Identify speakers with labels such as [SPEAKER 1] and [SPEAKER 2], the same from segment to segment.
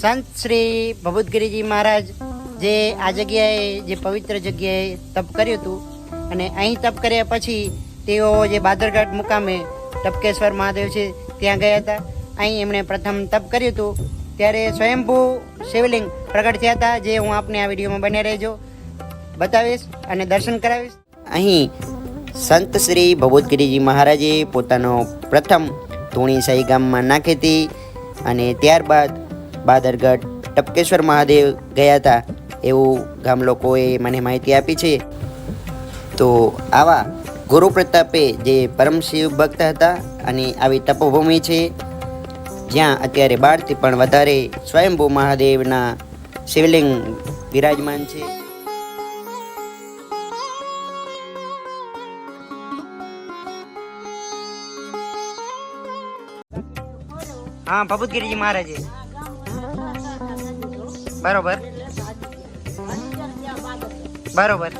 [SPEAKER 1] સંત શ્રી ભભૂતગીરીજી મહારાજ જે આ જગ્યાએ જે પવિત્ર જગ્યાએ તપ કર્યું હતું અને અહીં તપ કર્યા પછી તેઓ જે બાદરઘાટ મુકામે ટપકેશ્વર મહાદેવ છે ત્યાં ગયા હતા. અહીં એમણે પ્રથમ તપ કર્યું હતું. ત્યારે સ્વયંભૂ શિવલિંગ પ્રગટ થયા હતા, જે હું આપને આ વિડીયોમાં બને રહેજો. બતાવીશ અને દર્શન કરાવીશ. અહીં સંત શ્રી ભગવદગીરીજી મહારાજે પોતાનો પ્રથમ ધૂણી ગામમાં નાખી હતી અને ત્યારબાદ બાદરગઢ, ટપકેશ્વર મહાદેવ ગયા હતા એવું ગામ લોકોએ મને માહિતી આપી છે. તો આવા ગુરુ પ્રતાપે જે પરમ શિવ ભક્ત હતા અને આવી તપોભૂમિ છે, જ્યાં અત્યારે બારથી પણ વધારે સ્વયંભૂ મહાદેવના શિવલિંગ વિરાજમાન છે. હા ભભૂતગીરીજી મહારાજે. બરોબર. બરોબર.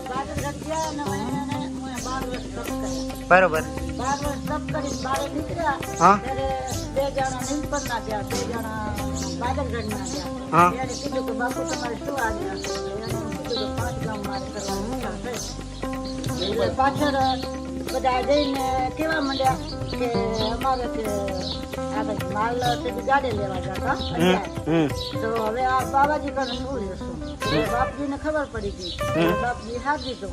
[SPEAKER 1] બરોબર. હા. હા.
[SPEAKER 2] પાછળ બધા જઈને કેવા માંડ્યા કે અમારે આગળ માલ ગાડે લેવા જતા તો હવે આ બાબાજી કરે શું લેશું? બાપજીને ખબર પડી ગઈ. બાપજી હાથ દીધો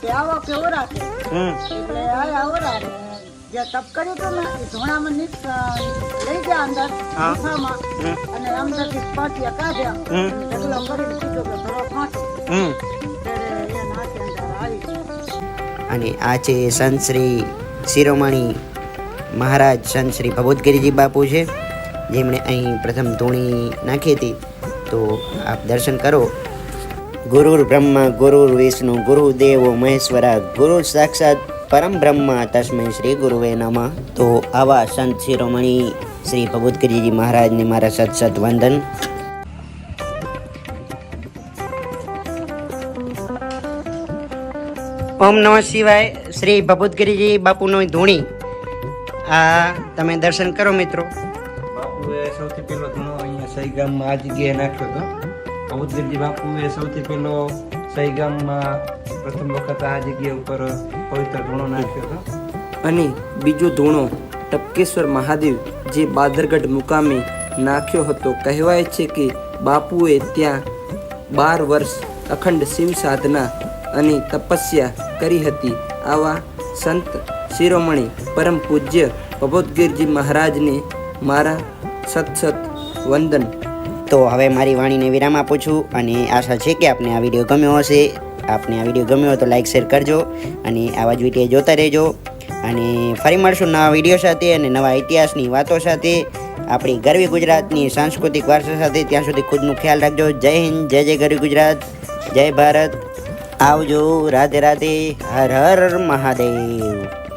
[SPEAKER 2] કે આવો કે ઓરા કે એટલે આયા ઓરા જે તપ કર્યું હતું ને એ ધોણામાં નીક લઈ ગયા અંદર ગુફામાં. અને અંદરથી પાટિયા કાઢ્યા. ઢગલો કરીને કીધું કે ભરો
[SPEAKER 1] અને આ છે સંત શ્રી શિરોમણી મહારાજ સંત શ્રી ભગવદગીરીજી બાપુ છે. જેમણે અહીં પ્રથમ ધૂણી નાખી હતી. તો આપ દર્શન કરો. ગુરુર બ્રહ્મા, ગુરુર વિષ્ણુ, ગુરુ દેવો, મહેશ્વરા, ગુરુ સાક્ષાત પરમ બ્રહ્મા તસ્મય શ્રી ગુરુવે નમઃ. તો આવા સંત શિરોમણી શ્રી ભગવદગીરીજી મહારાજને મારા સત સત વંદન. ઓમ નમઃ શિવાય શ્રી ભભૂતગીરીજી બાપુનો ધૂણી. આ તમે દર્શન કરો મિત્રો.
[SPEAKER 3] બાપુએ સૌથી પહેલો ધૂણો અહીંયા સહી ગામમાં આ જગ્યાએ નાખ્યો હતો. ભભૂતગીરીજી બાપુએ સૌથી પહેલો સહી ગામમાં પ્રથમ વખત આ જગ્યા ઉપર પવિત્ર ધૂણો નાખ્યો હતો.
[SPEAKER 4] અને બીજો ધૂણો ટપકેશ્વર મહાદેવ જે બાદરગઢ મુકામે નાખ્યો હતો. કહેવાય છે કે બાપુએ ત્યાં બાર વર્ષ અખંડ શિવ સાધના અને તપસ્યા કરી હતી. આવા સંત શિરોમણી પરમ પૂજ્ય ભગવદગીરજી મહારાજને મારા સત સત વંદન.
[SPEAKER 1] તો હવે મારી વાણીને વિરામ આપું છું અને આશા છે કે આપને આ વીડિયો ગમ્યો હશે. આપને આ વીડિયો ગમ્યો તો લાઈક શેર કરજો અને આવા જ વીડિયો જોતા રહેજો. અને ફરી મળશું નવા વીડિયો સાથે અને નવા ઇતિહાસની વાતો સાથે. આપણી ગરવી ગુજરાતની સાંસ્કૃતિક વારસા સાથે. ત્યાં સુધી ખુદનું ખ્યાલ રાખજો. જય હિન્દ, જય જય ગરવી ગુજરાત, જય ભારત. આવજો રાધે રાધે હર હર મહાદેવ.